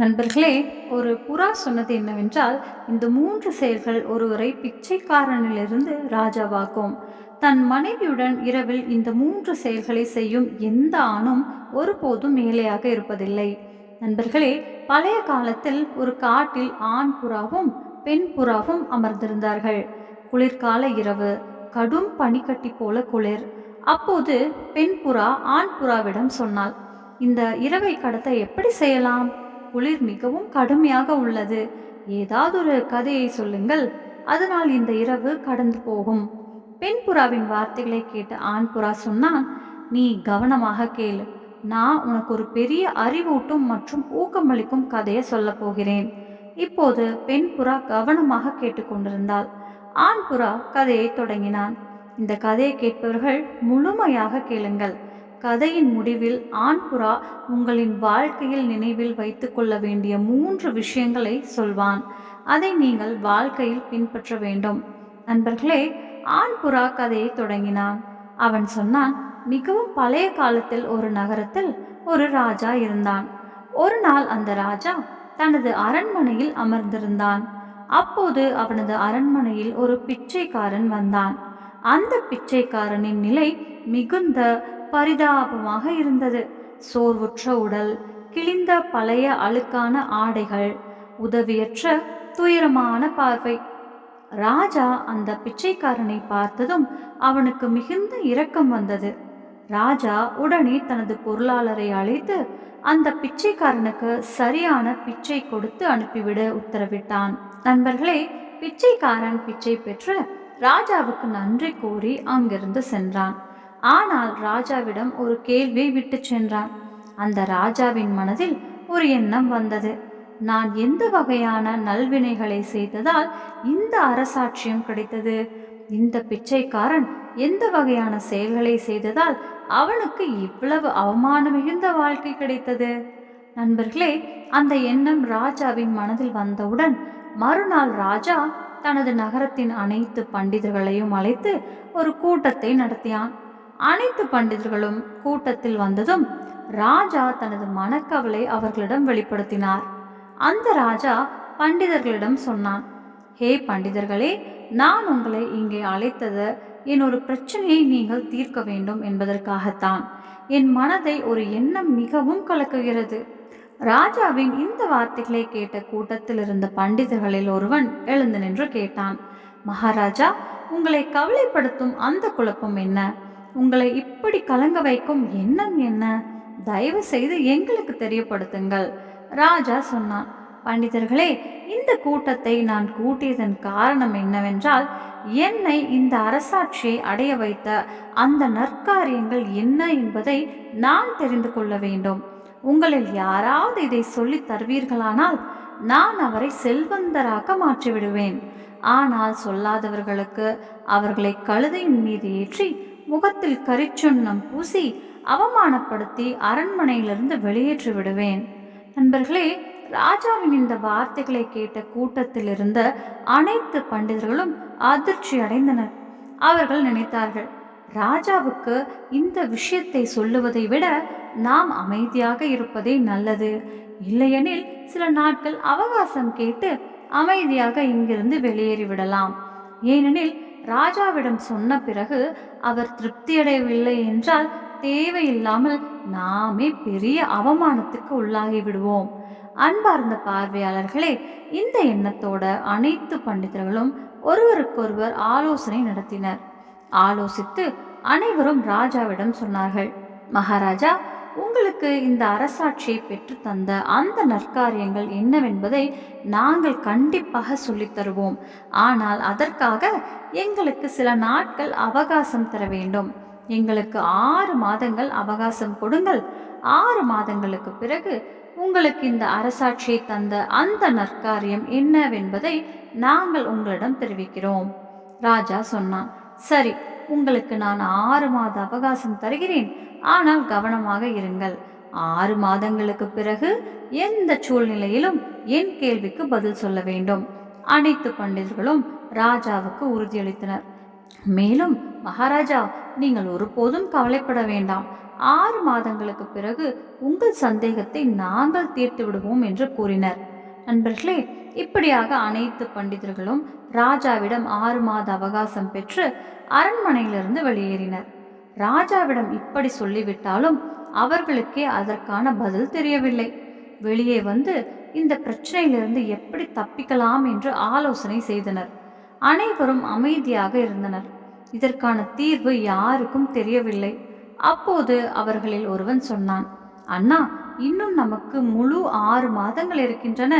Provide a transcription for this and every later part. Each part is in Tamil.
நண்பர்களே ஒரு புறா சொன்னது என்னவென்றால் இந்த மூன்று செயல்கள் ஒருவரை பிச்சைக்காரனிலிருந்து ராஜாவாக்கும். தன் மனைவியுடன் இரவில் இந்த மூன்று செயல்களை செய்யும் எந்த ஆணும் ஒருபோதும் மேலையாக இருப்பதில்லை. நண்பர்களே பழைய காலத்தில் ஒரு காட்டில் ஆண் புறாவும் பெண் புறாவும் அமர்ந்திருந்தார்கள். குளிர்கால இரவு கடும் பனிக்கட்டி போல குளிர். அப்போது பெண் புறா ஆண் புறாவிடம் சொன்னாள் இந்த இரவை கடத்த எப்படி செய்யலாம்? குளிர் மிகவும் கடுமையாக உள்ளது. ஏதாவது ஒரு கதையை சொல்லுங்கள். அதனால் இந்த இரவு கடந்து போகும். பெண் புறாவின் வார்த்தைகளை கேட்டு ஆண் புறா சொன்னான் நீ கவனமாக கேளு. நான் உனக்கு ஒரு பெரிய அறிவூட்டும் மற்றும் ஊக்கமளிக்கும் கதையை சொல்லப் போகிறேன். இப்போது பெண் புறா கவனமாக கேட்டுக்கொண்டிருந்தாள் ஆண் புறா கதையை தொடங்கினான். இந்த கதையை கேட்பவர்கள் முழுமையாக கேளுங்கள். கதையின் முடிவில் ஆண்புறா உங்களின் வாழ்க்கையில் நினைவில் வைத்து கொள்ள வேண்டிய மூன்று விஷயங்களை சொல்வான். அதை நீங்கள் வாழ்க்கையில் பின்பற்ற வேண்டும். நண்பர்களே ஆண்புறா கதையை தொடங்கினான். அவன் சொன்னான் மிகவும் பழைய காலத்தில் ஒரு நகரத்தில் ஒரு ராஜா இருந்தான். ஒரு நாள் அந்த ராஜா தனது அரண்மனையில் அமர்ந்திருந்தான். அப்போது அவனது அரண்மனையில் ஒரு பிச்சைக்காரன் வந்தான். அந்த பிச்சைக்காரனின் நிலை மிகுந்த பரிதாபமாக இருந்தது. சோர்வுற்ற உடல் கிழிந்த பழைய அழுக்கான ஆடைகள் உதவியற்ற துயரமான பார்வை. ராஜா அந்த பிச்சைக்காரனை பார்த்ததும் அவனுக்கு மிகுந்த இரக்கம் வந்தது. ராஜா உடனே தனது பொருளாளரை அழைத்து அந்த பிச்சைக்காரனுக்கு சரியான பிச்சை கொடுத்து அனுப்பிவிட உத்தரவிட்டான். நண்பர்களே பிச்சைக்காரன் பிச்சை பெற்று ராஜாவுக்கு நன்றி கூறி அங்கிருந்து சென்றான். ஆனால் ராஜாவிடம் ஒரு கேள்வியை விட்டு சென்றான். அந்த ராஜாவின் மனதில் ஒரு எண்ணம் வந்தது. நான் எந்த வகையான நல்வினைகளை செய்ததால் இந்த அரசாட்சியம் கிடைத்தது? இந்த பிச்சைக்காரன் எந்த வகையான செயல்களை செய்ததால் அவனுக்கு இவ்வளவு அவமானம் மிகுந்த வாழ்க்கை கிடைத்தது? நண்பர்களே அந்த எண்ணம் ராஜாவின் மனதில் வந்தவுடன் மறுநாள் ராஜா தனது நகரத்தின் அனைத்து பண்டிதர்களையும் அழைத்து ஒரு கூட்டத்தை நடத்தியான் அனைத்து பண்டிதர்களும் கூட்டத்தில் வந்ததும் ராஜா தனது மனக்கவலை அவர்களிடம் வெளிப்படுத்தினார். அந்த ராஜா பண்டிதர்களிடம் சொன்னான் ஹே பண்டிதர்களே நான் உங்களை இங்கே அழைத்தது என் ஒரு பிரச்சனையை நீங்கள் தீர்க்க வேண்டும் என்பதற்காகத்தான். என் மனதை ஒரு எண்ணம் மிகவும் கலக்குகிறது. ராஜாவின் இந்த வார்த்தைகளை கேட்ட கூட்டத்தில் இருந்த பண்டிதர்களில் ஒருவன் எழுந்து நின்று கேட்டான் மகாராஜா உங்களை கவலைப்படுத்தும் அந்த குழப்பம் என்ன? உங்களை இப்படி கலங்க வைக்கும் எண்ணம் என்ன? தயவு செய்து எங்களுக்கு தெரியப்படுத்துங்கள். ராஜா சொன்னான் பண்டிதர்களே இந்த கூட்டத்தை நான் கூட்டியதன் காரணம் என்னவென்றால் என்னை இந்த அரசாட்சியை அடைய வைத்த அந்த நற்காரியங்கள் என்ன என்பதை நான் தெரிந்து கொள்ள வேண்டும். உங்களில் யாராவது இதை சொல்லித் தருவீர்களானால் நான் அவரை செல்வந்தராக மாற்றிவிடுவேன். ஆனால் சொல்லாதவர்களுக்கு அவர்களை கழுதையின் மீது ஏற்றி முகத்தில் கரிச்சுண்ணம் பூசி அவமானப்படுத்தி அரண்மனையிலிருந்து வெளியேற்றி விடுவேன். நண்பர்களே ராஜாவின் இந்த வார்த்தைகளை கேட்ட கூட்டத்தில் இருந்த அனைத்து பண்டிதர்களும் அதிர்ச்சி அடைந்தனர். அவர்கள் நினைத்தார்கள் ராஜாவுக்கு இந்த விஷயத்தை சொல்லுவதை விட நாம் அமைதியாக இருப்பதே நல்லது. இல்லையெனில் சில நாட்கள் அவகாசம் கேட்டு அமைதியாக இங்கிருந்து வெளியேறிவிடலாம். ஏனெனில் ராஜாவிடம் சொன்ன பிறகு அவர் திருப்தியடையவில்லை என்றால் தேவையில்லாமல் நாமே பெரிய அவமானத்துக்கு உள்ளாகி விடுவோம். அன்பார்ந்த பார்வையாளர்களே இந்த எண்ணத்தோட அனைத்து பண்டிதர்களும் ஒருவருக்கொருவர் ஆலோசனை நடத்தினர். ஆலோசித்து அனைவரும் ராஜாவிடம் சொன்னார்கள். மகாராஜா உங்களுக்கு இந்த அரசாட்சியை பெற்று தந்த அந்த நற்காரியங்கள் என்னவென்பதை நாங்கள் கண்டிப்பாக சொல்லித்தருவோம் ஆனால் அதற்காக எங்களுக்கு சில நாட்கள் அவகாசம் தர வேண்டும். எங்களுக்கு ஆறு மாதங்கள் அவகாசம் கொடுங்கள். ஆறு மாதங்களுக்கு பிறகு உங்களுக்கு இந்த அரசாட்சியை தந்த அந்த நற்காரியம் என்னவென்பதை நாங்கள் உங்களிடம் தெரிவிக்கிறோம். ராஜா சொன்னான் சரி உங்களுக்கு நான் ஆறு மாத அவகாசம் தருகிறேன். ஆனால் கவனமாக இருங்கள். ஆறு மாதங்களுக்கு பிறகு எந்த சூழ்நிலையிலும் என் கேள்விக்கு பதில் சொல்ல வேண்டும். அனைத்து பண்டிதர்களும் ராஜாவுக்கு உறுதியளித்தனர். மேலும் மகாராஜா நீங்கள் ஒருபோதும் கவலைப்பட வேண்டாம். ஆறு மாதங்களுக்கு பிறகு உங்கள் சந்தேகத்தை நாங்கள் தீர்த்து விடுவோம் என்று கூறினர். நண்பர்களே இப்படியாக அனைத்து பண்டிதர்களும் ராஜாவிடம் ஆறு மாத அவகாசம் பெற்று அரண்மனையிலிருந்து வெளியேறினர். ராஜாவிடம் இப்படி சொல்லிவிட்டாலும் அவர்களுக்கே அதற்கான பதில் தெரியவில்லை. வெளியே வந்து இந்த பிரச்சனையிலிருந்து எப்படி தப்பிக்கலாம் என்று ஆலோசனை செய்தனர். அனைவரும் அமைதியாக இருந்தனர். இதற்கான தீர்வு யாருக்கும் தெரியவில்லை. அப்போது அவர்களில் ஒருவன் சொன்னான் அண்ணா இன்னும் நமக்கு முழு ஆறு மாதங்கள் இருக்கின்றன.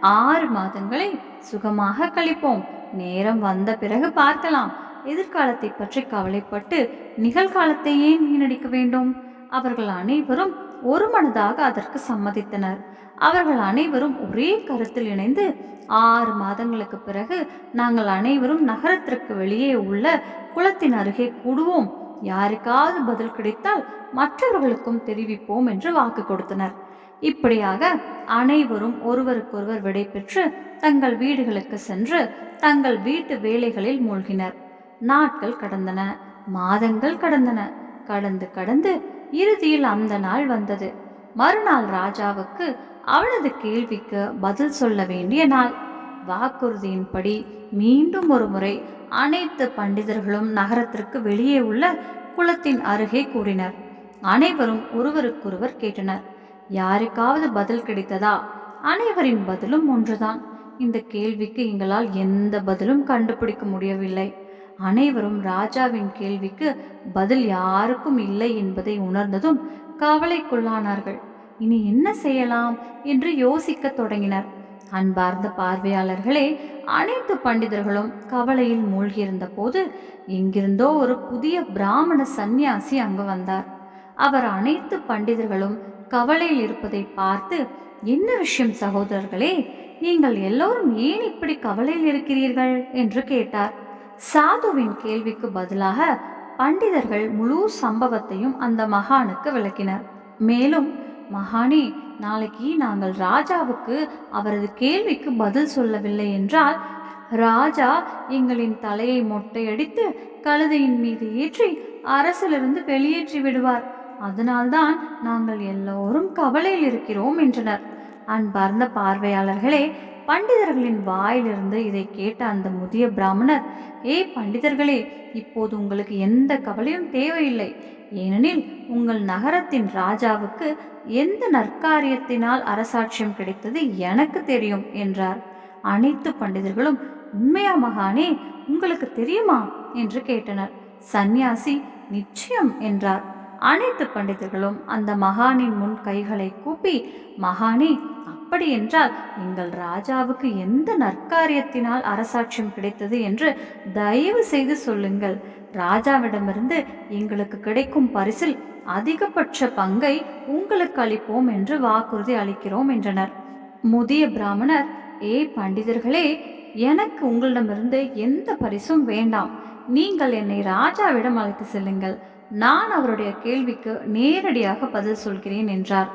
ஆறு மாதங்களை சுகமாக கழிப்போம். நேரம் வந்த பிறகு பார்க்கலாம். எதிர்காலத்தை பற்றி கவலைப்பட்டு நிகழ்காலத்தை ஏன் வீணடிக்க வேண்டும். அவர்கள் அனைவரும் ஒரு மனதாக அதற்கு சம்மதித்தனர். அவர்கள் அனைவரும் ஒரே கருத்தில் இணைந்து ஆறு மாதங்களுக்கு பிறகு நாங்கள் அனைவரும் நகரத்திற்கு வெளியே உள்ள குளத்தின் அருகே கூடுவோம். யாருக்காவது பதில் கிடைத்தால் மற்றவர்களுக்கும் தெரிவிப்போம் என்று வாக்கு கொடுத்தனர். இப்படியாக அனைவரும் ஒருவருக்கொருவர் விடைபெற்று தங்கள் வீடுகளுக்கு சென்று தங்கள் வீட்டு வேலைகளில் மூழ்கினர். நாட்கள் கடந்தன மாதங்கள் கடந்தன. கடந்து கடந்து இறுதியில் அந்த நாள் வந்தது. மறுநாள் ராஜாவுக்கு அவனது கேள்விக்கு பதில் சொல்ல வேண்டிய நாள். வாக்குறுதியின்படி மீண்டும் ஒரு முறை அனைத்து பண்டிதர்களும் நகரத்திற்கு வெளியே உள்ள குளத்தின் அருகே கூடினர். அனைவரும் ஒருவருக்கொருவர் கேட்டனர். யாருக்காவது பதில் கிடைத்ததா? அனைவரின் பதிலும் ஒன்றுதான். இந்த கேள்விக்கு எங்களால் எந்த பதிலும் கண்டுபிடிக்க முடியவில்லை. அனைவரும் ராஜாவின் கேள்விக்கு பதில் யாருக்கும் இல்லை என்பதை உணர்ந்ததும் கவலைக்குள்ளானார்கள். இனி என்ன செய்யலாம் என்று யோசிக்கத் தொடங்கினர். அன்பார்ந்த பார்வையாளர்களே அனைத்து பண்டிதர்களும் கவலையில் மூழ்கியிருந்த போது எங்கிருந்தோ ஒரு புதிய பிராமண சந்நியாசி அங்கு வந்தார். அவர் அனைத்து பண்டிதர்களும் கவலையில் இருப்பதை பார்த்து என்ன விஷயம் சகோதரர்களே நீங்கள் எல்லோரும் ஏன் இப்படி கவலையில் இருக்கிறீர்கள்? என்று கேட்டார். சாதுவின் கேள்விக்கு பதிலாக பண்டிதர்கள் முழு சம்பவத்தையும் அந்த மகானுக்கு விளக்கினர். மேலும் மகானே நாளைக்கு நாங்கள் ராஜாவுக்கு அவரது கேள்விக்கு பதில் சொல்லவில்லை என்றால் ராஜா எங்களின் தலையை மொட்டையடித்து கழுதையின் மீது ஏற்றி அரசிலிருந்து வெளியேற்றி விடுவார். அதனால்தான் நாங்கள் எல்லோரும் கவலையில் இருக்கிறோம் என்றனர். அன்பார்ந்த பார்வையாளர்களே பண்டிதர்களின் வாயிலிருந்து இதை கேட்ட அந்த முதிய பிராமணர் ஏ பண்டிதர்களே இப்போது உங்களுக்கு எந்த கவலையும் தேவையில்லை. ஏனெனில் உங்கள் நகரத்தின் ராஜாவுக்கு எந்த நற்காரியத்தினால் அரசாட்சியம் கிடைத்தது எனக்கு தெரியும் என்றார். அனைத்து பண்டிதர்களும் உண்மையா மகானே உங்களுக்கு தெரியுமா? என்று கேட்டனர். சந்நியாசி நிச்சயம் என்றார். அனைத்து பண்டிதர்களும் அந்த மகானின் முன் கைகளை கூப்பி மகானே அப்படி என்றால் எங்கள் ராஜாவுக்கு எந்த நற்காரியத்தினால் அரசாட்சியம் கிடைத்தது என்று தயவு செய்து சொல்லுங்கள். ராஜாவிடமிருந்து எங்களுக்கு கிடைக்கும் பரிசில் அதிகபட்ச பங்கை உங்களுக்கு அளிப்போம் என்று வாக்குறுதி அளிக்கிறோம் என்றனர். முதிய பிராமணர் ஏ பண்டிதர்களே எனக்கு உங்களிடமிருந்து எந்த பரிசும் வேண்டாம். நீங்கள் என்னை ராஜாவிடம் அழைத்து செல்லுங்கள். நான் அவருடைய கேள்விக்கு நேரடியாக பதில் சொல்கிறேன் என்றார்.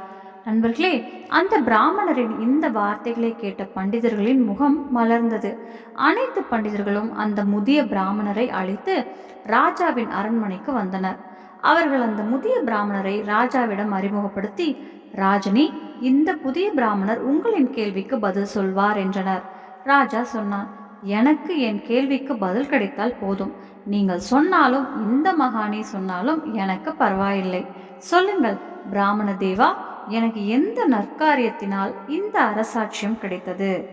நண்பர்களே அந்த பிராமணரின் இந்த வார்த்தைகளை கேட்ட பண்டிதர்களின் முகம் மலர்ந்தது. அனைத்து பண்டிதர்களும் அந்த முதிய பிராமணரை அழைத்து ராஜாவின் அரண்மனைக்கு வந்தனர். அவர்கள் அந்த முதிய பிராமணரை ராஜாவிடம் அறிமுகப்படுத்தி ராஜனி இந்த புதிய பிராமணர் உங்களின் கேள்விக்கு பதில் சொல்வார் என்றனர். ராஜா சொன்னான் எனக்கு என் கேள்விக்கு பதில் கிடைத்தால் போதும். நீங்கள் சொன்னாலும் இந்த மகானி சொன்னாலும் எனக்கு பரவாயில்லை. சொல்லுங்கள் பிராமண தேவா எனக்கு எந்த நற்காரியத்தினால் இந்த அரசாட்சியம் கிடைத்தது?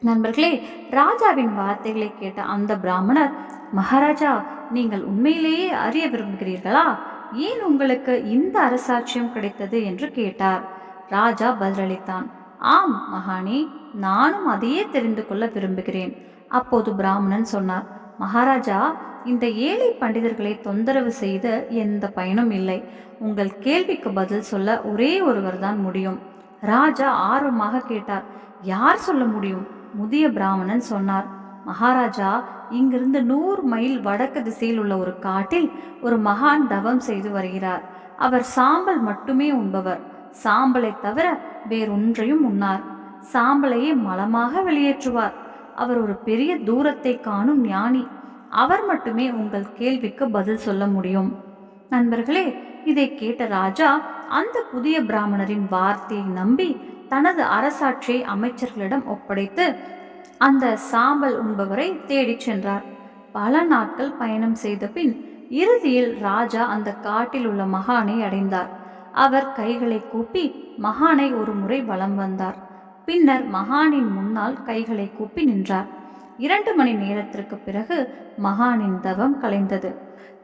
நண்பர்களே ராஜாவின் வார்த்தைகளை கேட்ட அந்த பிராமணர் மகாராஜா நீங்கள் உண்மையிலேயே அறிய விரும்புகிறீர்களா? ஏன் உங்களுக்கு இந்த அரசாட்சியம் கிடைத்தது? என்று கேட்டார். ராஜா பதிலளித்தான் ஆம் மகானே நானும் அதையே தெரிந்து கொள்ள விரும்புகிறேன். அப்போது பிராமணன் சொன்னார் மகாராஜா இந்த ஏழை பண்டிதர்களை தொந்தரவு செய்த எந்த பயனும் இல்லை. உங்கள் கேள்விக்கு பதில் சொல்ல ஒரே ஒருவர் தான் முடியும். ராஜா ஆர்வமாக கேட்டார். யார் சொல்ல முடியும்? முதிய பிராமணன் சொன்னார். மகாராஜா இங்கிருந்து நூறு மைல் வடக்கு திசையில் உள்ள ஒரு காட்டில் ஒரு மகான் தவம் செய்து வருகிறார். அவர் சாம்பல் மட்டுமே உண்பவர். சாம்பலை தவிர வேறொன்றையும் உண்ணார். சாம்பலையே மலமாக வெளியேற்றுவார். அவர் ஒரு பெரிய தூரத்தை காணும் ஞானி. அவர் மட்டுமே உங்கள் கேள்விக்கு பதில் சொல்ல முடியும். நண்பர்களே இதை கேட்ட ராஜா அந்த புதிய பிராமணரின் வார்த்தையை நம்பி தனது அரசாட்சியை அமைச்சர்களிடம் ஒப்படைத்து அந்த சாம்பல் உண்பவரை தேடிச் சென்றார். பல நாட்கள் பயணம் செய்த பின் இறுதியில் ராஜா அந்த காட்டில் உள்ள மகானை அடைந்தார். அவர் கைகளை கூப்பி மகானை ஒரு முறை வலம் வந்தார். பின்னர் மகானின் முன்னால் கைகளை கூப்பி நின்றார். இரண்டு மணி நேரத்திற்கு பிறகு மகானின் தவம் கலைந்தது.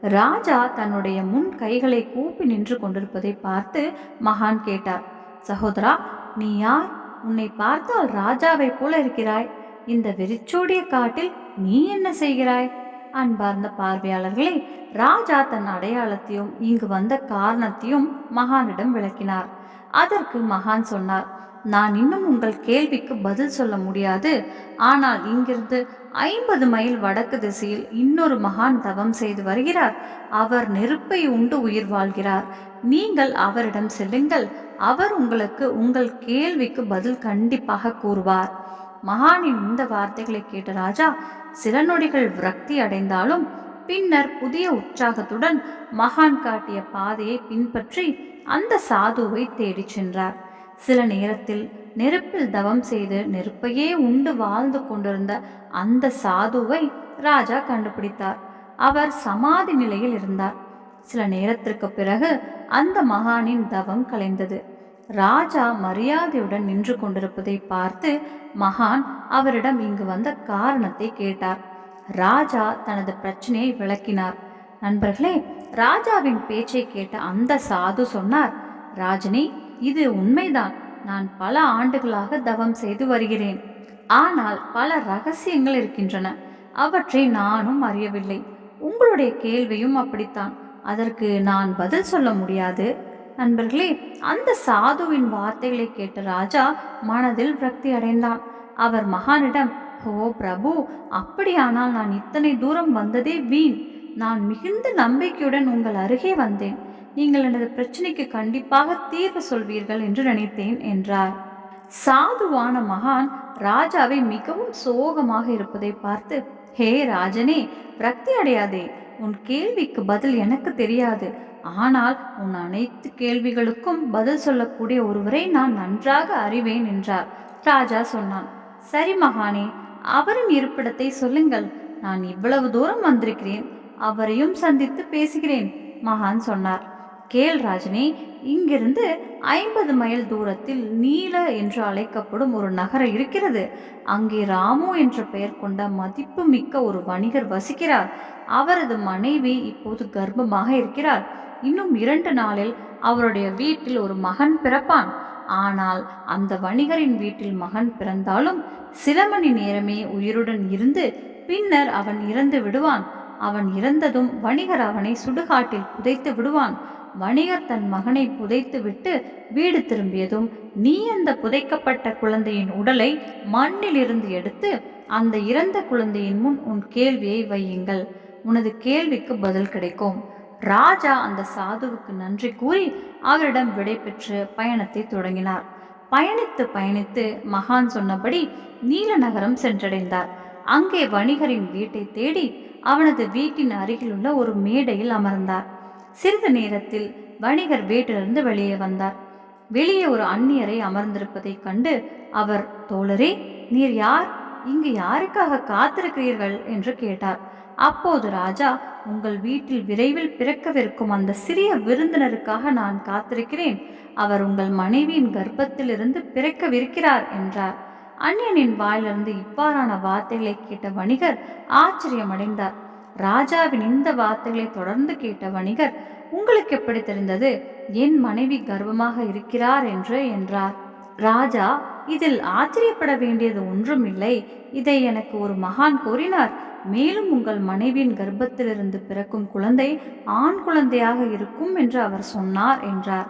ராஜா தன்னுடைய முன் கைகளை கூப்பி நின்று கொண்டிருப்பதை பார்த்து மகான் கேட்டார் சகோதரா நீ யார்? உன்னை பார்த்தால் ராஜாவைப் போல இருக்கிறாய். இந்த வெறிச்சோடிய காட்டில் நீ என்ன செய்கிறாய்? அன்பார்ந்த பார்வையாளர்களே ராஜா தன் அடையாளத்தையும் இங்கு வந்த காரணத்தையும் மகானிடம் விளக்கினார். அதற்கு மகான் சொன்னார் நான் இன்னும் உங்கள் கேள்விக்கு பதில் சொல்ல முடியாது. ஆனால் இங்கிருந்து ஐம்பது மைல் வடக்கு திசையில் இன்னொரு மகான் தவம் செய்து வருகிறார். அவர் நெருப்பை உண்டு உயிர் வாழ்கிறார். நீங்கள் அவரிடம் செல்லுங்கள். அவர் உங்களுக்கு உங்கள் கேள்விக்கு பதில் கண்டிப்பாக கூறுவார். மகானின் இந்த வார்த்தைகளை கேட்ட ராஜா சில நொடிகள் விரக்தி அடைந்தாலும் பின்னர் புதிய உற்சாகத்துடன் மகான் காட்டிய பாதையை பின்பற்றி அந்த சாதுவை தேடிச் சென்றார். சில நேரத்தில் நெருப்பில் தவம் செய்து நெருப்பையே உண்டு வாழ்ந்து கொண்டிருந்த அந்த சாதுவை ராஜா கண்டுபிடித்தார். அவர் சமாதி நிலையில் இருந்தார். சில நேரத்திற்கு பிறகு அந்த மகானின் தவம் கலைந்தது. ராஜா மரியாதையுடன் நின்று கொண்டிருப்பதை பார்த்து மகான் அவரிடம் இங்கு வந்த காரணத்தை கேட்டார். ராஜா தனது பிரச்சனையை விளக்கினார். நண்பர்களே ராஜாவின் பேச்சை கேட்ட அந்த சாது சொன்னார் ராஜினி இது உண்மைதான். நான் பல ஆண்டுகளாக தவம் செய்து வருகிறேன். ஆனால் பல ரகசியங்கள் இருக்கின்றன. அவற்றை நானும் அறியவில்லை. உங்களுடைய கேள்வியும் அப்படித்தான். அதற்கு நான் பதில் சொல்ல முடியாது. நண்பர்களே அந்த சாதுவின் வார்த்தைகளை கேட்ட ராஜா மனதில் விரக்தி அடைந்தான். அவர் மகானிடம் ஓ பிரபு அப்படியானால் நான் இத்தனை தூரம் வந்ததே வீண். நான் மிகுந்த நம்பிக்கையுடன் உங்கள் அருகே வந்தேன். நீங்கள் எனது பிரச்சனைக்கு கண்டிப்பாக தீர்வு சொல்வீர்கள் என்று நினைத்தேன் என்றார். சாதுவான மகான் ராஜாவை மிகவும் சோகமாக இருப்பதை பார்த்து ஹே ராஜனே விரக்தி அடையாதே. உன் கேள்விக்கு பதில் எனக்கு தெரியாது. ஆனால் உன் அனைத்து கேள்விகளுக்கும் பதில் சொல்லக்கூடிய ஒருவரை நான் நன்றாக அறிவேன் என்றார். ராஜா சொன்னான். சரி மகானே அவரின் இருப்பிடத்தை சொல்லுங்கள். நான் இவ்வளவு தூரம் வந்திருக்கிறேன். அவரையும் சந்தித்து பேசுகிறேன் மகான் சொன்னார். கேள் ராஜினி இங்கிருந்து ஐம்பது மைல் தூரத்தில் நீல என்று அழைக்கப்படும் ஒரு நகரம் இருக்கிறது. அங்கே ராமு என்ற பெயர் கொண்ட மதிப்பு மிக்க ஒரு வணிகர் வசிக்கிறார். அவரது மனைவி இப்போது கர்ப்பமாக இருக்கிறார் இன்னும் இரண்டு நாளில் அவருடைய வீட்டில் ஒரு மகன் பிறப்பான். ஆனால் அந்த வணிகரின் வீட்டில் மகன் பிறந்தாலும் சில மணி நேரமே உயிருடன் இருந்து பின்னர் அவன் இறந்து விடுவான். அவன் இறந்ததும் வணிகர் அவனை சுடுகாட்டில் புதைத்து விடுவான். வணிகர் தன் மகனை புதைத்துவிட்டு வீடு திரும்பியதும் நீ அந்த புதைக்கப்பட்ட குழந்தையின் உடலை மண்ணிலிருந்து எடுத்து அந்த இறந்த குழந்தையின் முன் உன் கேள்வியை வையுங்கள். உனது கேள்விக்கு பதில் கிடைக்கும் ராஜா அந்த சாதுவுக்கு நன்றி கூறி அவரிடம் விடை பெற்று பயணத்தை தொடங்கினார். பயணித்து பயணித்து மகான் சொன்னபடி நீல நகரம் சென்றடைந்தார். அங்கே வணிகரின் வீட்டை தேடி அவனது வீட்டின் அருகிலுள்ள ஒரு மேடையில் அமர்ந்தார். சிறிது நேரத்தில் வணிகர் வீட்டிலிருந்து வெளியே வந்தார். வெளியே ஒரு அந்நியரை அமர்ந்திருப்பதைக் கண்டு அவர் தோழரே நீர் யார்? இங்கு யாருக்காக காத்திருக்கிறீர்கள்? என்று கேட்டார். அப்போது ராஜா உங்கள் வீட்டில் விரைவில் பிறக்கவிருக்கும் அந்த சிறிய விருந்தினருக்காக நான் காத்திருக்கிறேன். அவர் உங்கள் மனைவியின் கர்ப்பத்திலிருந்து பிறக்கவிருக்கிறார் என்றார். அந்நியனின் வாயிலிருந்து இவ்வாறான வார்த்தைகளை கேட்ட வணிகர் ஆச்சரியமடைந்தார். ராஜாவின் இந்த வார்த்தைகளை தொடர்ந்து கேட்ட வணிகர் உங்களுக்கு எப்படி தெரிந்தது? என் மனைவி கர்வமாக இருக்கிறார் என்று? என்றார். ராஜா இதில் ஆச்சரியப்பட வேண்டியது ஒன்றும் இல்லை. இதை எனக்கு ஒரு மகான் கூறினார். மேலும் உங்கள் மனைவியின் கர்ப்பத்திலிருந்து பிறக்கும் குழந்தை ஆண் குழந்தையாக இருக்கும் என்று அவர் சொன்னார் என்றார்.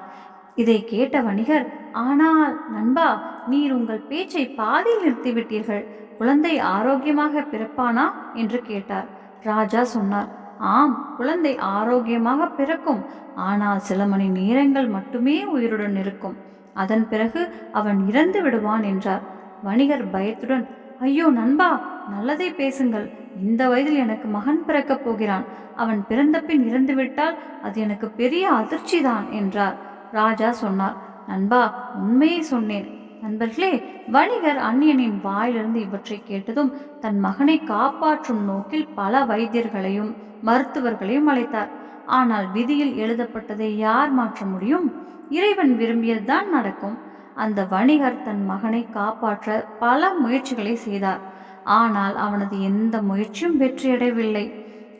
இதை கேட்ட வணிகர் ஆனால் நண்பா நீர் உங்கள் பேச்சை பாதியில் நிறுத்திவிட்டீர்கள். குழந்தை ஆரோக்கியமாக பிறப்பானா? என்று கேட்டார். ராஜா சொன்னார் ஆம் குழந்தை ஆரோக்கியமாக பிறக்கும். ஆனால் சில மணி நேரங்கள் மட்டுமே உயிருடன் இருக்கும். அதன் பிறகு அவன் இறந்து விடுவான் என்றார். வணிகர் பயத்துடன் ஐயோ நண்பா நல்லதை பேசுங்கள். இந்த வயதில் எனக்கு மகன் பிறக்கப் போகிறான். அவன் பிறந்த பின் இறந்துவிட்டால் அது எனக்கு பெரிய அதிர்ச்சிதான் என்றார். ராஜா சொன்னார் நண்பா உண்மையை சொன்னேன். நண்பர்களே வணிகர் அந்நியனின் வாயிலிருந்து இவற்றை கேட்டதும் தன் மகனை காப்பாற்றும் நோக்கில் பல வைத்தியர்களையும் மருத்துவர்களையும் அழைத்தார். ஆனால் விதியில் எழுதப்பட்டதை யார் மாற்ற முடியும்? இறைவன் விரும்பியதுதான் நடக்கும். அந்த வணிகர் தன் மகனை காப்பாற்ற பல முயற்சிகளை செய்தார். ஆனால் அவனது எந்த முயற்சியும் வெற்றியடையவில்லை.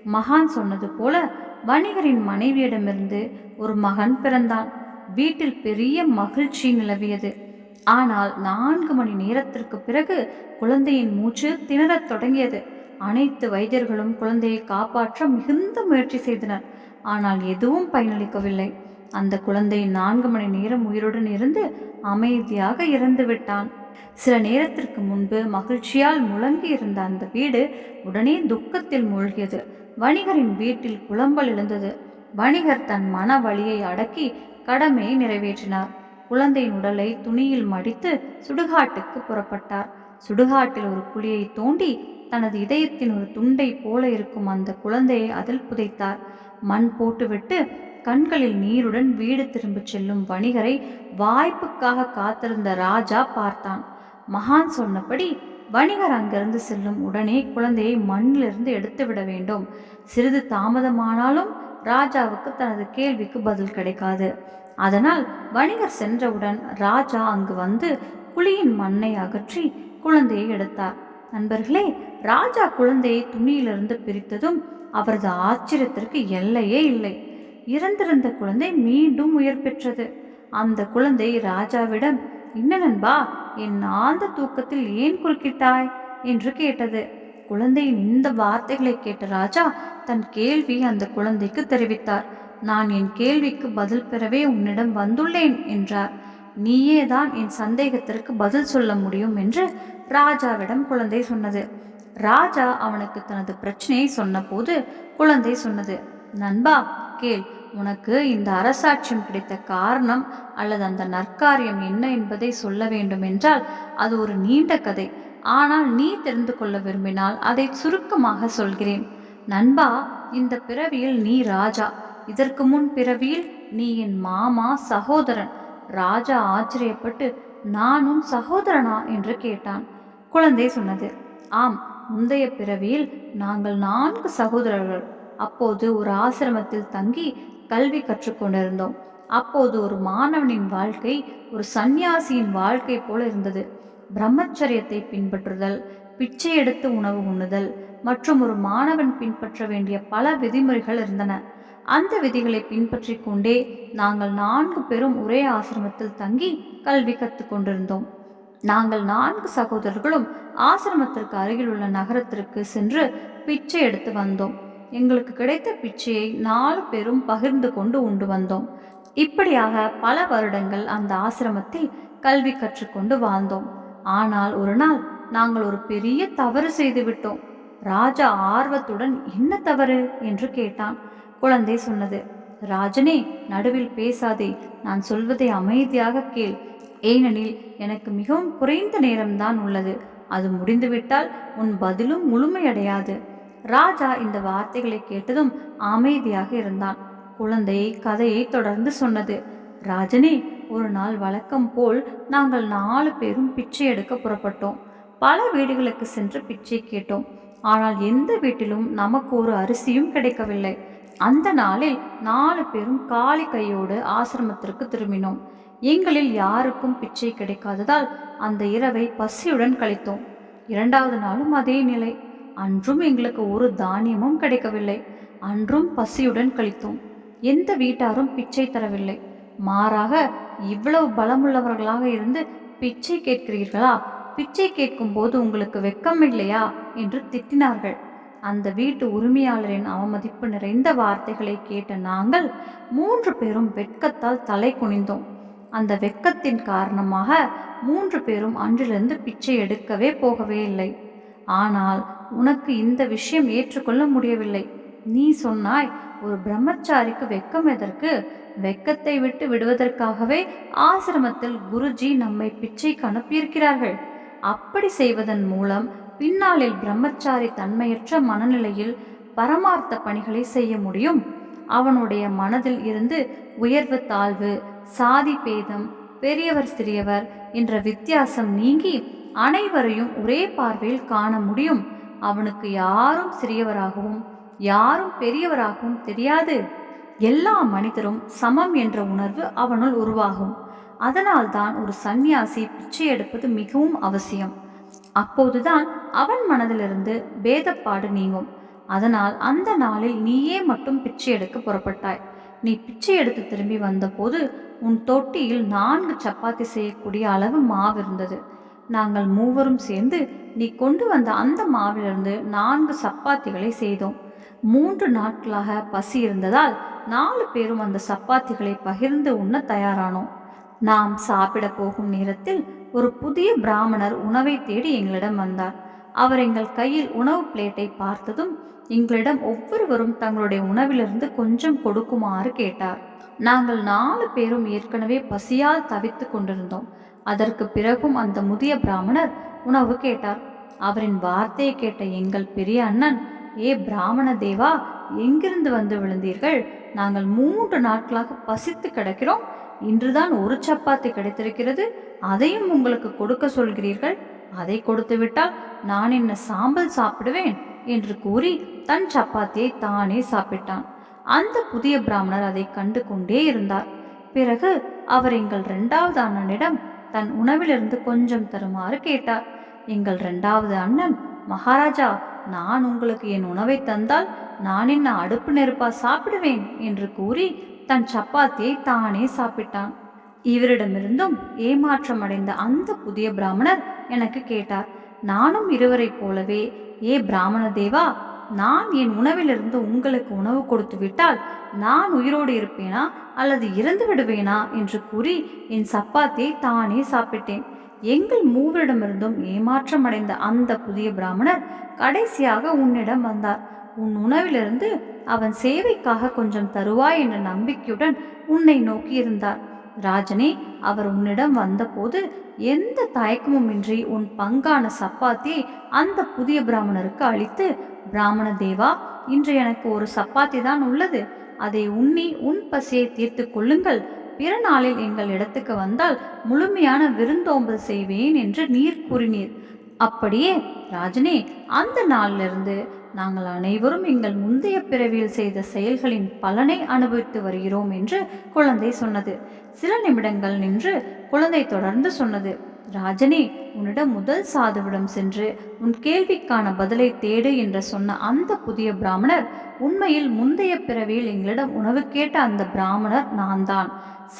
மகான் சொன்னது போல வணிகரின் மனைவியிடமிருந்து ஒரு மகன் பிறந்தான். வீட்டில் பெரிய மகிழ்ச்சி நிலவியது. ஆனால் நான்கு மணி நேரத்திற்கு பிறகு குழந்தையின் மூச்சு திணறத் தொடங்கியது. அனைத்து வைத்தியர்களும் குழந்தையை காப்பாற்ற மிகுந்த முயற்சி செய்தனர். ஆனால் எதுவும் பயனளிக்கவில்லை. அந்த குழந்தை நான்கு மணி நேரம் உயிருடன் இருந்து அமைதியாக இறந்து விட்டான். சில நேரத்திற்கு முன்பு மகிழ்ச்சியால் முழங்கி இருந்த அந்த வீடு உடனே துக்கத்தில் மூழ்கியது. வணிகரின் வீட்டில் குழம்பல் எழுந்தது. வணிகர் தன் மன வழியை அடக்கி கடமையை நிறைவேற்றினார். குழந்தையின் உடலை துணியில் மடித்து சுடுகாட்டுக்கு புறப்பட்டார். சுடுகாட்டில் ஒரு குழியை தோண்டி தனது இதயத்தின் ஒரு துண்டை போல இருக்கும் அந்த குழந்தையை அதில் புதைத்தார். மண் போட்டுவிட்டு கண்களில் நீருடன் வீடு திரும்பிச் செல்லும் வணிகரை வாய்ப்புக்காக காத்திருந்த ராஜா பார்த்தான். மகான் சொன்னபடி வணிகர் அங்கிருந்து செல்லும் உடனே குழந்தையை மண்ணிலிருந்து எடுத்து விட வேண்டும். சிறிது தாமதமானாலும் ராஜாவுக்கு தனது கேள்விக்கு பதில் கிடைக்காது. அதனால் வணிகர் சென்றவுடன் ராஜா அங்கு வந்து குழியின் மண்ணை அகற்றி குழந்தையை எடுத்தார். நண்பர்களே ராஜா குழந்தையை துணியிலிருந்து பிரித்ததும் அவரது ஆச்சரியத்திற்கு எல்லையே இல்லை. இறந்திருந்த குழந்தை மீண்டும் உயிர் பெற்றது. அந்த குழந்தை ராஜாவிடம் என்ன நண்பா என் ஆழ்ந்த தூக்கத்தில் ஏன் குறுக்கிட்டாய்? என்று கேட்டது. குழந்தையின் இந்த வார்த்தைகளை கேட்ட ராஜா தன் கேள்வி அந்த குழந்தைக்கு தெரிவித்தார். நான் என் கேள்விக்கு பதில் பெறவே உன்னிடம் வந்துள்ளேன் என்றார். நீயே தான் என் சந்தேகத்திற்கு பதில் சொல்ல முடியும் என்று ராஜாவிடம் குழந்தை சொன்னது. ராஜா அவனுக்கு தனது பிரச்சனையை சொன்னபோது குழந்தை சொன்னது நண்பா கேள் உனக்கு இந்த அரசாட்சியம் கிடைத்த காரணம் அல்லது அந்த நற்காரியம் என்ன என்பதை சொல்ல வேண்டும் என்றால் அது ஒரு நீண்ட கதை. ஆனால் நீ தெரிந்து கொள்ள விரும்பினால் அதை சுருக்கமாக சொல்கிறேன். நண்பா இந்த பிறவியில் நீ ராஜா. இதற்கு முன் பிறவியில் நீ என் மாமா சகோதரன். ராஜா ஆச்சரியப்பட்டு நானும் சகோதரனா? என்று கேட்டான். குழந்தை சொன்னது ஆம் முந்தைய பிறவியில் நாங்கள் நான்கு சகோதரர்கள். அப்போது ஒரு ஆசிரமத்தில் தங்கி கல்வி கற்றுக்கொண்டிருந்தோம் அப்போது ஒரு மாணவனின் வாழ்க்கை ஒரு சந்நியாசியின் வாழ்க்கை போல இருந்தது. பிரம்மச்சரியத்தை பின்பற்றுதல் பிச்சை எடுத்து உணவு உண்ணுதல் மற்றும் ஒரு மாணவன் பின்பற்ற வேண்டிய பல விதிமுறைகள் இருந்தன. அந்த விதிகளை பின்பற்றி கொண்டே நாங்கள் நான்கு பேரும் ஒரே ஆசிரமத்தில் தங்கி கல்வி கற்றுக்கொண்டிருந்தோம் நாங்கள் நான்கு சகோதரர்களும் ஆசிரமத்திற்கு அருகில் உள்ள நகரத்திற்கு சென்று பிச்சை எடுத்து வந்தோம். எங்களுக்கு கிடைத்த பிச்சையை நாலு பேரும் பகிர்ந்து கொண்டு உண்டு வந்தோம். இப்படியாக பல வருடங்கள் அந்த ஆசிரமத்தில் கல்வி கற்றுக்கொண்டு வாழ்ந்தோம். ஆனால் ஒரு நாள் நாங்கள் ஒரு பெரிய தவறு செய்து விட்டோம். ராஜா ஆர்வத்துடன் என்ன தவறு? என்று கேட்டான். குழந்தை சொன்னது. ராஜனே நடுவில் பேசாதே. நான் சொல்வதை அமைதியாக கேள். ஏனெனில் எனக்கு மிகவும் குறைந்த நேரம்தான் உள்ளது. அது முடிந்துவிட்டால் உன் பதிலும் முழுமையடையாது. ராஜா இந்த வார்த்தைகளை கேட்டதும் அமைதியாக இருந்தான். குழந்தை கதையை தொடர்ந்து சொன்னது. ராஜனே ஒரு நாள் வழக்கம் போல் நாங்கள் நாலு பேரும் பிச்சை எடுக்க புறப்பட்டோம். பல வீடுகளுக்கு சென்று பிச்சை கேட்டோம். ஆனால் எந்த வீட்டிலும் நமக்கு ஒரு அரிசியும் கிடைக்கவில்லை. அந்த நாளில் நாலு பேரும் காலி கையோடு ஆசிரமத்திற்கு திரும்பினோம். எங்களில் யாருக்கும் பிச்சை கிடைக்காததால் அந்த இரவை பசியுடன் கழித்தோம். இரண்டாவது நாளும் அதே நிலை. அன்றும் எங்களுக்கு ஒரு தானியமும் கிடைக்கவில்லை. அன்றும் பசியுடன் கழித்தோம். எந்த வீட்டாரும் பிச்சை தரவில்லை. மாறாக இவ்வளவு பலமுள்ளவர்களாக இருந்து பிச்சை கேட்கிறீர்களா? பிச்சை கேட்கும் போது உங்களுக்கு வெக்கம் இல்லையா என்று திட்டினார்கள். அந்த வீட்டு உரிமையாளரின் அவமதிப்பு நிறைந்த வார்த்தைகளை கேட்ட நாங்கள் மூன்று பேரும் வெட்கத்தால் தலை குனிந்தோம். அந்த வெட்கத்தின் காரணமாக மூன்று பேரும் அன்றிலிருந்து பிச்சை எடுக்கவே போகவே இல்லை. ஆனால் உனக்கு இந்த விஷயம் ஏற்றுக்கொள்ள முடியவில்லை. நீ சொன்னாய் ஒரு பிரம்மச்சாரிக்கு வெக்கம் எதற்கு? வெக்கத்தை விட்டு விடுவதற்காகவே ஆசிரமத்தில் குருஜி நம்மை பிச்சைக்கு அனுப்பியிருக்கிறார்கள். அப்படி செய்வதன் மூலம் பின்னாளில் பிரம்மச்சாரி தன்மையற்ற மனநிலையில் பரமார்த்த பணிகளை செய்ய முடியும். அவனுடைய மனதில் இருந்து உயர்வு தாழ்வு சாதி பேதம் பெரியவர் சிறியவர் என்ற வித்தியாசம் நீங்கி அனைவரையும் ஒரே பார்வையில் காண முடியும். அவனுக்கு யாரும் சிறியவராகவும் யாரும் பெரியவராகவும் தெரியாது. எல்லா மனிதரும் சமம் என்ற உணர்வு அவனுள் உருவாகும். அதனால்தான் ஒரு சந்நியாசி பிச்சை எடுப்பது மிகவும் அவசியம். அப்போதுதான் அவன் மனதிலிருந்து பேதப்பாடு நீங்கும். அதனால் அந்த நாளில் நீயே மட்டும் பிச்சை எடுக்க புறப்பட்டாய். நீ பிச்சை எடுத்து திரும்பி வந்தபோது உன் தொட்டியில் நான்கு சப்பாத்தி செய்யக்கூடிய அளவு மாவு இருந்தது. நாங்கள் மூவரும் சேர்ந்து நீ கொண்டு வந்த அந்த மாவிலிருந்து நான்கு சப்பாத்திகளை செய்தோம். மூன்று நாட்களாக பசி இருந்ததால் நாலு பேரும் அந்த சப்பாத்திகளை பகிர்ந்து உண்ண தயாரானோம். நாம் சாப்பிட போகும் நேரத்தில் ஒரு புதிய பிராமணர் உணவை தேடி எங்களிடம் வந்தார். அவர் எங்கள் கையில் உணவு பிளேட்டை பார்த்ததும் எங்களிடம் ஒவ்வொருவரும் தங்களுடைய உணவிலிருந்து கொஞ்சம் கொடுக்குமாறு கேட்டார். நாங்கள் நாலு பேரும் ஏற்கனவே பசியால் தவித்து கொண்டிருந்தோம். அதற்கு பிறகும் அந்த முதிய பிராமணர் உணவு கேட்டார். அவரின் வார்த்தையை கேட்ட எங்கள் பெரிய அண்ணன் ஏ பிராமண தேவா எங்கிருந்து வந்து விழுந்தீர்கள்? நாங்கள் மூன்று நாட்களாக பசித்து கிடக்கிறோம். இன்றுதான் ஒரு சப்பாத்தி கிடைத்திருக்கிறது. அதையும் உங்களுக்கு கொடுக்க சொல்கிறீர்கள். அதை கொடுத்து விட்டால் நான் என்ன சாம்பல் சாப்பிடுவேன்? என்று கூறி தன் சப்பாத்தியை தானே சாப்பிட்டான். அந்த புதிய பிராமணர் அதை கண்டு கொண்டே இருந்தார். பிறகு அவர் எங்கள் இரண்டாவது அண்ணனிடம் தன் உணவிலிருந்து கொஞ்சம் தருமாறு கேட்டார். எங்கள் இரண்டாவது அண்ணன் மகாராஜா நான் உங்களுக்கு என் உணவை தந்தால் நான் என்ன அடுப்பு நெருப்பா சாப்பிடுவேன்? என்று கூறி தன் சப்பாத்தியை தானே சாப்பிட்டான். இவரிடமிருந்தும் ஏமாற்றம் அடைந்த அந்த புதிய பிராமணர் எனக்கு கேட்டார் நானும் இருவரைப் போலவே ஏ பிராமண தேவா நான் என் உணவிலிருந்து உங்களுக்கு உணவு கொடுத்து விட்டால் நான் உயிரோடு இருப்பேனா அல்லது இறந்து விடுவேனா? என்று கூறி என் சப்பாத்தியை தானே சாப்பிட்டேன். எங்கள் மூவரிடமிருந்தும் ஏமாற்றம் அடைந்த அந்த புதிய பிராமணர் கடைசியாக உன்னிடம் வந்தார். உன் உணவிலிருந்து அவன் சேவைக்காக கொஞ்சம் தருவாய் என்ற நம்பிக்கையுடன் உன்னை நோக்கி இருந்தார் ராஜனே அவர் உன்னிடம் வந்தபோது எந்த தயக்கமுமின்றி உன் பங்கான சப்பாத்தியை அந்த புதிய பிராமணருக்கு அளித்து பிராமண தேவா இன்று எனக்கு ஒரு சப்பாத்தி தான் உள்ளது. அதை உண்ணி உன் பசியை தீர்த்து கொள்ளுங்கள். பிற நாளில் எங்கள் இடத்துக்கு வந்தால் முழுமையான விருந்தோம்பல் செய்வேன் என்று நீர் கூறினீர். அப்படியே ராஜனே அந்த நாளிலிருந்து நாங்கள் அனைவரும் எங்கள் முந்தைய பிறவியில் செய்த செயல்களின் பலனை அனுபவித்து வருகிறோம் என்று குழந்தை சொன்னது. சில நிமிடங்கள் நின்று குழந்தை தொடர்ந்து சொன்னது ராஜனே உன்னிடம் முதல் சாதுவிடம் சென்று உன் கேள்விக்கான பதிலை தேடு என்று சொன்ன அந்த புதிய பிராமணர் உண்மையில் முந்தைய பிறவியில் எங்களிடம் உணவு கேட்ட அந்த பிராமணர் நான் தான்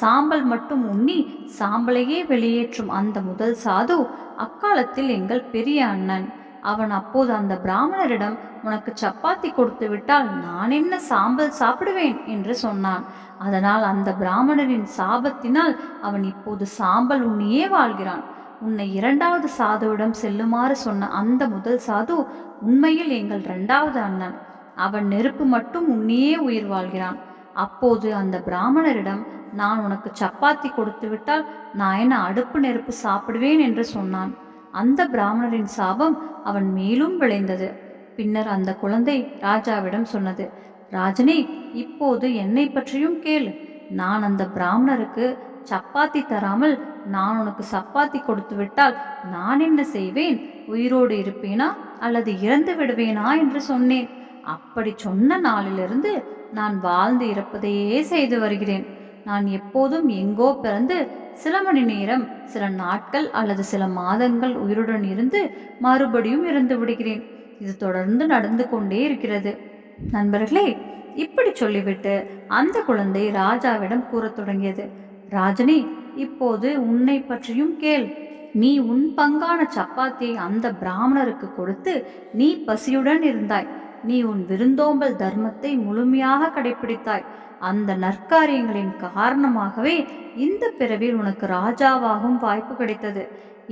சாம்பல் மட்டும் உண்ணி சாம்பலையே வெளியேற்றும் அந்த முதல் சாது அக்காலத்தில் எங்கள் பெரிய அண்ணன். அவன் அப்போது அந்த பிராமணரிடம் உனக்கு சப்பாத்தி கொடுத்து விட்டால் நான் என்ன சாம்பல் சாப்பிடுவேன்? என்று சொன்னான். அதனால் அந்த பிராமணரின் சாபத்தினால் அவன் இப்போது சாம்பல் உன்னையே வாழ்கிறான். உன்னை இரண்டாவது சாதுவிடம் செல்லுமாறு சொன்ன அந்த முதல் சாது உண்மையில் எங்கள் இரண்டாவது அண்ணன். அவன் நெருப்பு மட்டும் உன்னையே உயிர் வாழ்கிறான். அப்போது அந்த பிராமணரிடம் நான் உனக்கு சப்பாத்தி கொடுத்து விட்டால் நான் என்ன அடுப்பு நெருப்பு சாப்பிடுவேன்? என்று சொன்னான். அந்த பிராமணரின் சாபம் அவன் மேலும் விளைந்தது. பின்னர் அந்த குழந்தை ராஜாவிடம் சொன்னது ராஜனே இப்போது என்னை பற்றியும் கேளு. நான் அந்த பிராமணருக்கு சப்பாத்தி தராமல் நான் உனக்கு சப்பாத்தி கொடுத்து விட்டால் நான் என்ன செய்வேன்? உயிரோடு இருப்பேனா? அல்லது இறந்து விடுவேனா? என்று சொன்னேன். அப்படி சொன்ன நாளிலிருந்து நான் வாழ்ந்து இறப்பதையே செய்து வருகிறேன். நான் எப்போதும் எங்கோ பிறந்து சில மணி நேரம் சில நாட்கள் அல்லது சில மாதங்கள் உயிருடன் இருந்து மறுபடியும் இறந்து விடுகிறேன். இது தொடர்ந்து நடந்து கொண்டே இருக்கிறது. நண்பர்களே இப்படி சொல்லிவிட்டு அந்த குழந்தை ராஜாவிடம் கூறத் தொடங்கியது. ராஜனே இப்போது உன்னை பற்றியும் கேள். நீ உன் பங்கான சப்பாத்தியை அந்த பிராமணருக்கு கொடுத்து நீ பசியுடன் இருந்தாய். நீ உன் விருந்தோம்பல் தர்மத்தை முழுமையாக கடைபிடித்தாய் அந்த நற்காரியங்களின் காரணமாகவே இந்த பிறவில் உனக்கு ராஜாவாகும் வாய்ப்பு கிடைத்தது.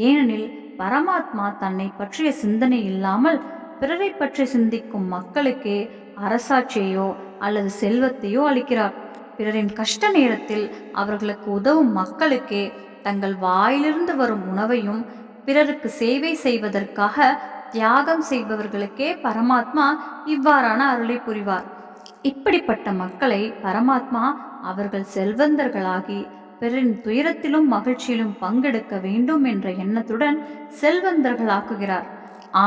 ஏனெனில் பரமாத்மா தன்னை பற்றிய சிந்தனை இல்லாமல் பிறரை பற்றி சிந்திக்கும் மக்களுக்கே அரசாட்சியையோ அல்லது செல்வத்தையோ அளிக்கிறார். பிறரின் கஷ்ட நேரத்தில் அவர்களுக்கு உதவும் மக்களுக்கே தங்கள் வாயிலிருந்து வரும் உணவையும் பிறருக்கு சேவை செய்வதற்காக தியாகம் செய்பவர்களுக்கே பரமாத்மா இவ்வாறான அருளை புரிவார். இப்படிப்பட்ட மக்களை பரமாத்மா அவர்கள் செல்வந்தர்களாகி பிறரின் துயரத்திலும் மகிழ்ச்சியிலும் பங்கெடுக்க வேண்டும் என்ற எண்ணத்துடன் செல்வந்தர்களாக்குகிறார்.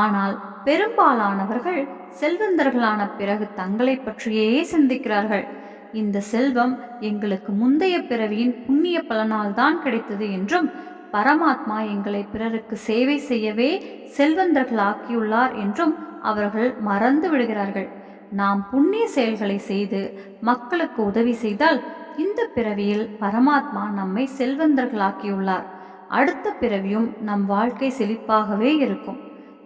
ஆனால் பெரும்பாலானவர்கள் செல்வந்தர்களான பிறகு தங்களை பற்றியே சிந்திக்கிறார்கள். இந்த செல்வம் எங்களுக்கு முந்தைய பிறவியின் புண்ணிய பலனால் தான் கிடைத்தது என்றும் பரமாத்மா எங்களை பிறருக்கு சேவை செய்யவே செல்வந்தர்களாக்கியுள்ளார் என்றும் அவர்கள் மறந்து விடுகிறார்கள். நாம் புண்ணிய செயல்களை செய்து மக்களுக்கு உதவி செய்தால் இந்த பிறவியில் பரமாத்மா நம்மை செல்வந்தர்களாக்கியுள்ளார். அடுத்த பிறவியும் நம் வாழ்க்கை செழிப்பாகவே இருக்கும்.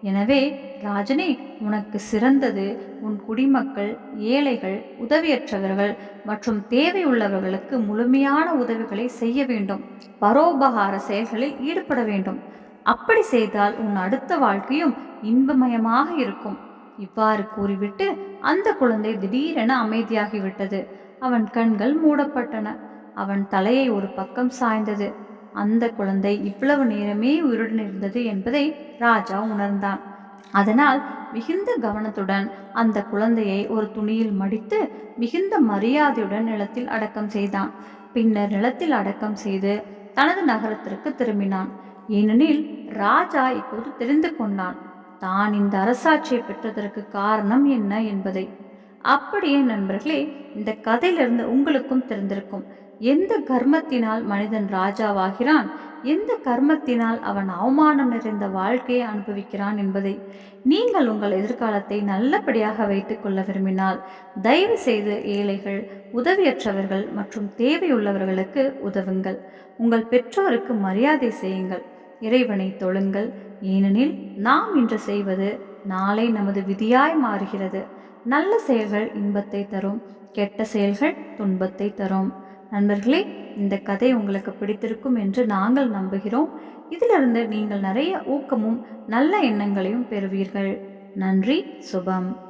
எனவே ராஜனே உனக்கு சிறந்தது. உன் குடிமக்கள் ஏழைகள் உதவியற்றவர்கள் மற்றும் தேவையுள்ளவர்களுக்கு முழுமையான உதவிகளை செய்ய வேண்டும். பரோபகார செயல்களில் ஈடுபட வேண்டும். அப்படி செய்தால் உன் அடுத்த வாழ்க்கையும் இன்பமயமாக இருக்கும். இவ்வாறு கூறிவிட்டு அந்த குழந்தை திடீரென அமைதியாகிவிட்டது. அவன் கண்கள் மூடப்பட்டன. அவன் தலையை ஒரு பக்கம் சாய்ந்தது. அந்த குழந்தை இவ்வளவு நேரமே உயிருடன் இருந்தது என்பதை ராஜா உணர்ந்தான். அதனால் மிகுந்த கவனத்துடன் அந்த குழந்தையை ஒரு துணியில் மடித்து மிகுந்த மரியாதையுடன் நிலத்தில் அடக்கம் செய்தான். பின்னர் நிலத்தில் அடக்கம் செய்து தனது நகரத்திற்கு திரும்பினான். ஏனெனில் ராஜா இப்போது தெரிந்து கொண்டான். தான் இந்த அரசாட்சியை பெற்றதற்கு காரணம் என்ன என்பதை. அப்படியே நண்பர்களே இந்த கதையிலிருந்து உங்களுக்கும் தெரிந்திருக்கும். எந்த கர்மத்தினால் மனிதன் ராஜாவாகிறான்? எந்த கர்மத்தினால் அவன் அவமானம் நிறைந்த வாழ்க்கையை அனுபவிக்கிறான் என்பதை. நீங்கள் உங்கள் எதிர்காலத்தை நல்லபடியாக வைத்துக் கொள்ள விரும்பினால் தயவு செய்து ஏழைகள் உதவியற்றவர்கள் மற்றும் தேவையுள்ளவர்களுக்கு உதவுங்கள். உங்கள் பெற்றோருக்கு மரியாதை செய்யுங்கள். இறைவனை தொழுங்கள். ஏனெனில் நாம் இன்று செய்வது நாளை நமது விதியாய் மாறுகிறது. நல்ல செயல்கள் இன்பத்தை தரும் கெட்ட செயல்கள் துன்பத்தை தரும். நண்பர்களே இந்த கதை உங்களுக்கு பிடித்திருக்கும் என்று நாங்கள் நம்புகிறோம். இதிலிருந்து நீங்கள் நிறைய ஊக்கமும் நல்ல எண்ணங்களையும் பெறுவீர்கள். நன்றி சுபம்.